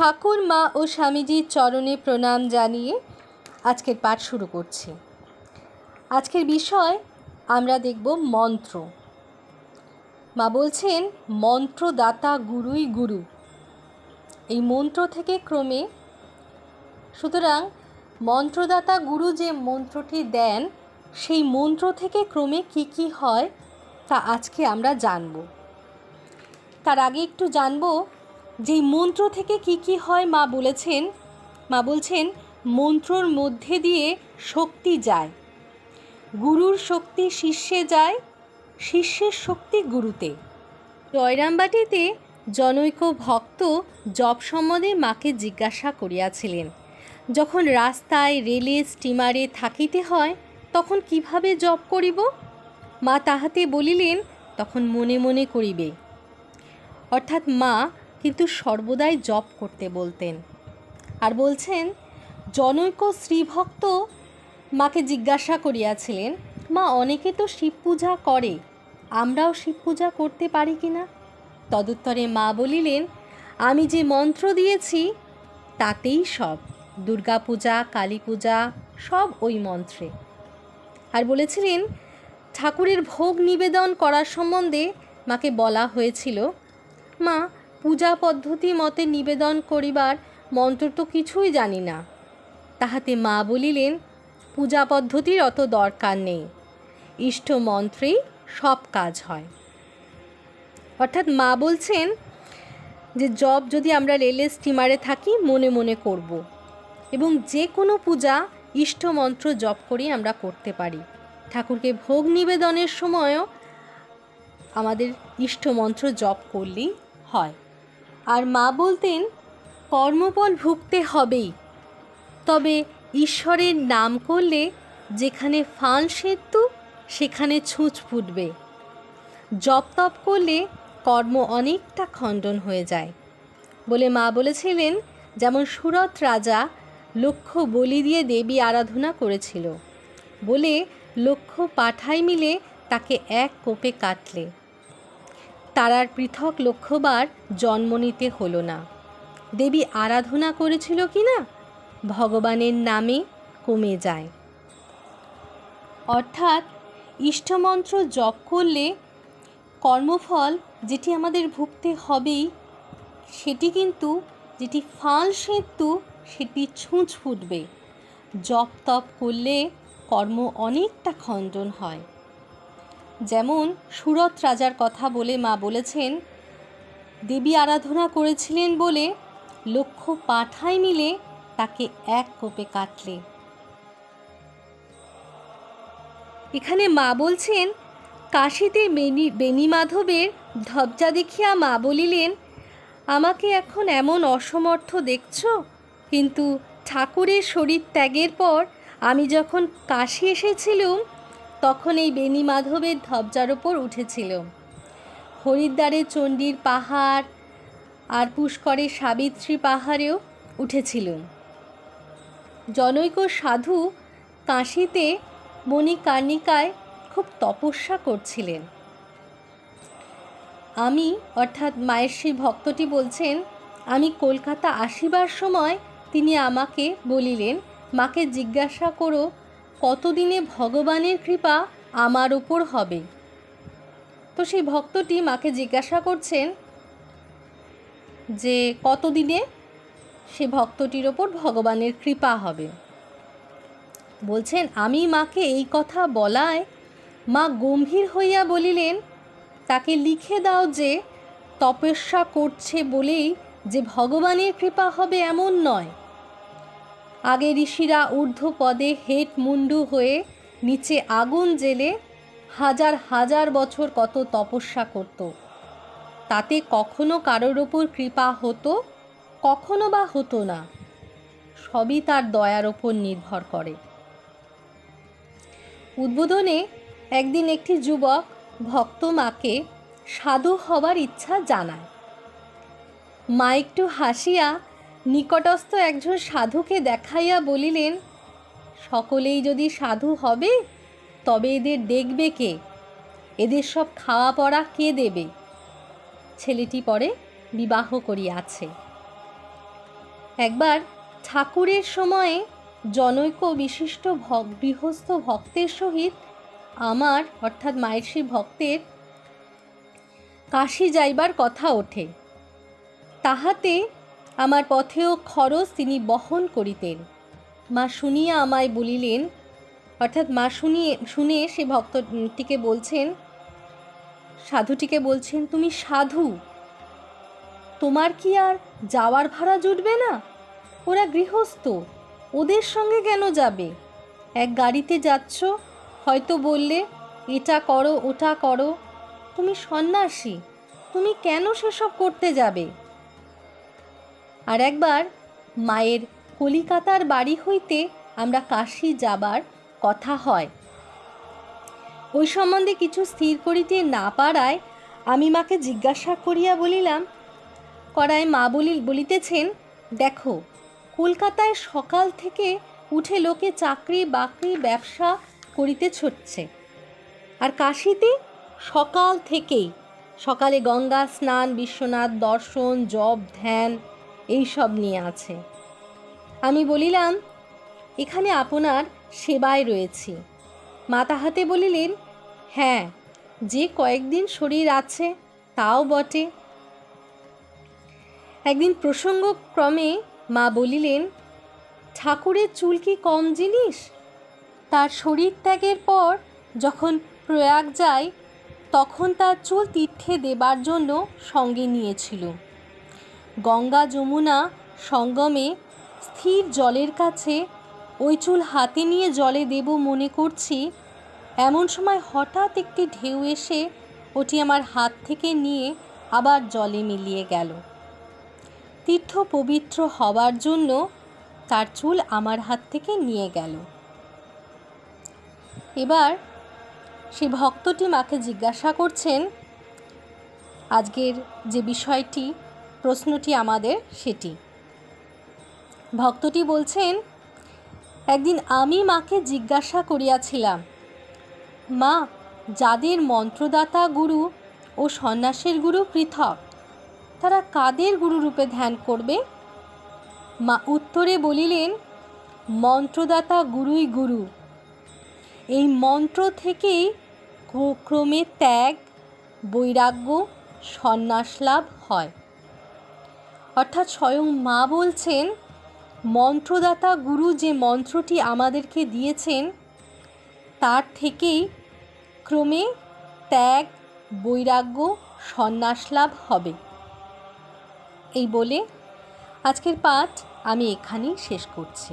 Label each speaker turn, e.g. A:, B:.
A: ঠাকুর, মা ও স্বামীজির চরণে প্রণাম জানিয়ে আজকের পাঠ শুরু করছি। আজকের বিষয়, আমরা দেখব মন্ত্র। মা বলছেন, মন্ত্রদাতা গুরুই গুরু। এই মন্ত্র থেকে ক্রমে, সুতরাং মন্ত্রদাতা গুরু যে মন্ত্রটি দেন, সেই মন্ত্র থেকে ক্রমে কি কি হয়, তা আজকে আমরা জানব। তার আগে একটু জানব যে মন্ত্র থেকে কি কি হয় মা বলেছেন, মা বলছেন, মন্ত্রর মধ্যে দিয়ে শক্তি যায়। গুরুর শক্তি শিষ্যে যায়, শিষ্যের শক্তি গুরুতে। জয়রামবাটিতে জনৈক ভক্ত জপ সম্বন্ধে মাকে জিজ্ঞাসা করিয়াছিলেন, যখন রাস্তায়, রেলে, স্টিমারে থাকিতে হয়, তখন কীভাবে জপ করিব? মা তাহাতে বলিলেন, তখন মনে মনে করিবে। অর্থাৎ মা সর্বদাই জপ করতে বলতেন। আর বলছেন, জনৈক শ্রীভক্ত মাকে জিজ্ঞাসা করিয়াছিলেন, মা, অনেকে তো শিব পূজা করে, আমরাও শিব পূজা করতে পারি কি না? তদুত্তরে মা বলিলেন, আমি যে মন্ত্র দিয়েছি, তাতেই সব, দুর্গা পূজা, কালী পূজা, সব ওই মন্ত্রে। আর বলেছিলেন, ঠাকুরের ভোগ নিবেদন করার সম্বন্ধে মাকে বলা হয়েছিল, মা পূজা পদ্ধতি মতে নিবেদন করিবার মন্ত্র তো কিছুই জানি না। তাহাতে মা বলিলেন, পূজা পদ্ধতির অত দরকার নেই। ইষ্ট মন্ত্রেই সব কাজ হয়। অর্থাৎ মা বলছেন যে জব যদি আমরা রেলে স্টিমারে থাকি, মনে মনে করব। এবং যে কোনো পূজা ইষ্ট মন্ত্র জপ করি আমরা করতে পারি। ঠাকুরকে ভোগ নিবেদনের সময়ও আমাদের ইষ্ট মন্ত্র জপ করলেই হয়। আর মা বলতেন কর্মফল ভুগতে হবেই। তবে ঈশ্বরের নাম করলে যেখানে ফান সেতু, সেখানে ছুঁচ ফুটবে। জপ তপ করলে কর্ম অনেকটা খণ্ডন হয়ে যায়। বলে মা বলেছিলেন, যেমন সুরত রাজা লক্ষ বলি দিয়ে দেবী আরাধনা করেছিল। বলে লক্ষ পাঠাই মিলে তাকে এক কোপে কাটলে। তারার পৃথক লক্ষ্যবার জন্ম নিতে হলো না। দেবী আরাধনা করেছিল কি না? ভগবানের নামে কমে যায়। অর্থাৎ ইষ্টমন্ত্র জপ করলে কর্মফল যেটি আমাদের ভুগতে হবেই, সেটি কিন্তু যেটি ফাল সেতু, সেটি ছুঁচ ফুটবে। জপ তপ করলে কর্ম অনেকটা খণ্ডন হয়। যেমন সুরত রাজার কথা বলে মা বলেছেন, দেবী আরাধনা করেছিলেন বলে লক্ষ পাঠাই মিলে তাকে এক কোপে কাটলে। এখানে মা বলছেন, কাশিতে বেনি মাধবের ধবজা দেখিয়া মা বলিলেন, আমাকে এখন এমন অসমর্থ দেখছ? কিন্তু ঠাকুরের শরীর ত্যাগের পর আমি যখন কাশি এসেছিলুম তখন এই বেনি মাধবের ধবজার ওপর উঠেছিল। হরিদ্বারে চণ্ডীর পাহাড় আর পুষ্করে সাবিত্রী পাহাড়েও উঠেছিল। জনৈক সাধু কাশিতে মণিকার্ণিকায় খুব তপস্যা করছিলেন। আমি, অর্থাৎ মায়ের সেই ভক্তটি বলছেন, আমি কলকাতা আসিবার সময় তিনি আমাকে বলিলেন, মাকে জিজ্ঞাসা করো কতদিনে ভগবানের কৃপা আমার ওপর হবে? তো সেই ভক্তটি মাকে জিজ্ঞাসা করছেন যে, কতদিনে সে ভক্তটির ওপর ভগবানের কৃপা হবে? বলছেন, আমি মাকে এই কথা বলায় মা গম্ভীর হইয়া বলিলেন, তাকে লিখে দাও যে, তপস্যা করছে বলেই যে ভগবানের কৃপা হবে এমন নয়। আগে ঋষিরা ঊর্ধ্ব পদে হেট মুন্ডু হয়ে নিচে আগুন জেলে হাজার হাজার বছর কত তপস্যা করত। তাতে কখনো কারোর ওপর কৃপা হতো, কখনো বা হতো না। সবই তার দয়ার ওপর নির্ভর করে। উদ্বোধনে একদিন একটি যুবক ভক্ত মাকে সাধু হবার ইচ্ছা জানায়। মা একটু হাসিয়া নিকটস্থ একজন সাধুকে দেখাইয়া বলিলেন, সকলেই যদি সাধু হবে, তবে এদের দেখবে কে? এদের সব খাওয়া পড়া কে দেবে? ছেলেটি পরে বিবাহ করিয়াছে। একবার ঠাকুরের সময়ে জনৈক বিশিষ্ট ভক- গৃহস্থ ভক্তের সহিত আমার, অর্থাৎ মায়ের ভক্তের, কাশি যাইবার কথা ওঠে। তাহাতে আমার পথেও খরচ তিনি বহন করিতেন। মা শুনিয়া আমায় বলিলেন, অর্থাৎ মা শুনিয়ে শুনে সে ভক্তটিকে বলছেন, সাধুটিকে বলছেন, তুমি সাধু। তোমার কি আর যাওয়ার ভাড়া জুটবে না? ওরা গৃহস্থ। ওদের সঙ্গে কেন যাবে? এক গাড়িতে যাচ্ছ, হয়তো বললে, এটা করো, ওটা করো। তুমি সন্ন্যাসী। তুমি কেন সেসব করতে যাবে আর একবার মায়ের কলিকাতার বাড়ি হইতে আমরা কাশি যাবার কথা হয়। ওই সম্বন্ধে কিছু স্থির করিতে না পারায় আমি মাকে জিজ্ঞাসা করিয়া বলিলাম, করায় মা বলি, বলিতেছেন, দেখো, কলকাতায় সকাল থেকে উঠে লোকে চাকরি, বাকরি, ব্যবসা করিতে ছুটছে। আর কাশিতে সকাল থেকেই, সকালে গঙ্গা স্নান, বিশ্বনাথ দর্শন, জপ, ধ্যান এই সব নিয়ে আছে। আমি বলিলাম, এখানে আপনার সেবায় রয়েছি। মা তাহাতে বলিলেন হ্যাঁ যে কয়েকদিন শরীর আছে তাও বটে। একদিন প্রসঙ্গক্রমে মা বলিলেন, ঠাকুরের চুল কি কম জিনিস? তার শরীর ত্যাগের পর যখন প্রয়াগ যায়, তখন তার চুল তীর্থে দেবার জন্য সঙ্গে নিয়েছিল। গঙ্গা যমুনা সঙ্গমে স্থির জলের কাছে ওই চুল হাতে নিয়ে জলে দেব মনে করছি। এমন সময় হঠাৎ একটি ঢেউ এসে ওটি আমার হাত থেকে নিয়ে আবার জলে মিলিয়ে গেল। তীর্থ পবিত্র হবার জন্য তার চুল আমার হাত থেকে নিয়ে গেল। এবার সে ভক্তটি মাকে জিজ্ঞাসা করছেন, আজকের যে বিষয়টি প্রশ্নটি আমাদের সেটি। ভক্তটি বলছেন, একদিন আমি মাকে জিজ্ঞাসা করিয়াছিলাম, মা, যাদের মন্ত্রদাতা গুরু ও সন্ন্যাসের গুরু পৃথক, তারা কাদের গুরুরূপে ধ্যান করবে? মা উত্তরে বলিলেন, মন্ত্রদাতা গুরুই গুরু। এই মন্ত্র থেকেই ক্রমে ত্যাগ, বৈরাগ্য, সন্ন্যাস লাভ হয়। অর্থাৎ স্বয়ং মা বলছেন, মন্ত্রদাতা গুরু যে মন্ত্রটি আমাদেরকে দিয়েছেন, তার থেকেই ক্রমে ত্যাগ, বৈরাগ্য, সন্ন্যাস লাভ হবে। এই বলে আজকের পাঠ আমি এখানেই শেষ করছি।